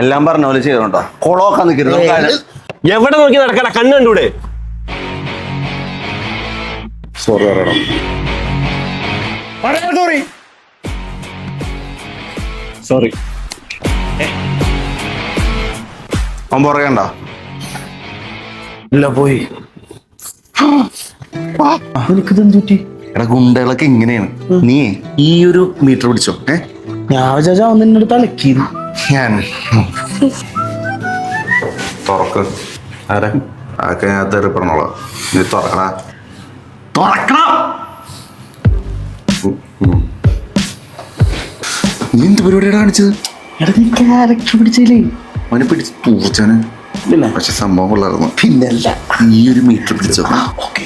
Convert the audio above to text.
എല്ലാം പറഞ്ഞ പോലെ ചെയ്തോട്ടോ കൊളോക്കാൻ നിൽക്കരുത് എവിടെ നോക്കി നടക്കണ? കണ്ണുണ്ടൂടെ സോറി പറയണം സോറി സോറി അവൻ പറയണ്ട ഇല്ല പോയി. എനിക്കിതെന്ത് പറ്റി? എടാ ഗുണ്ടകളൊക്കെ ഇങ്ങനെയാണ്. നീ ഈ ഒരു മീറ്റർ പിടിച്ചോ. ഏ? ഞാൻ വിചാരിച്ചാ അവൻ നിന്നോട് തലക്കിയത് ഞാൻ. തുറക്ക്. ആരാ? അതൊക്കെ ഞാൻ തെറി നീ തുറക്കണ. തുറക്കണം. നീ എന്ത് പരിപാടിയാണ് കാണിച്ചത്? എടാ നീ ക്യാരക്ടർ പിടിച്ചില്ലേ അവനെ പിടിച്ച് തൂർച്ചാന് പക്ഷെ സംഭവം കൊള്ളായിരുന്നു പിന്നല്ല. ഈ ഒരു മീറ്റർ പിടിച്ചോ ഓക്കെ.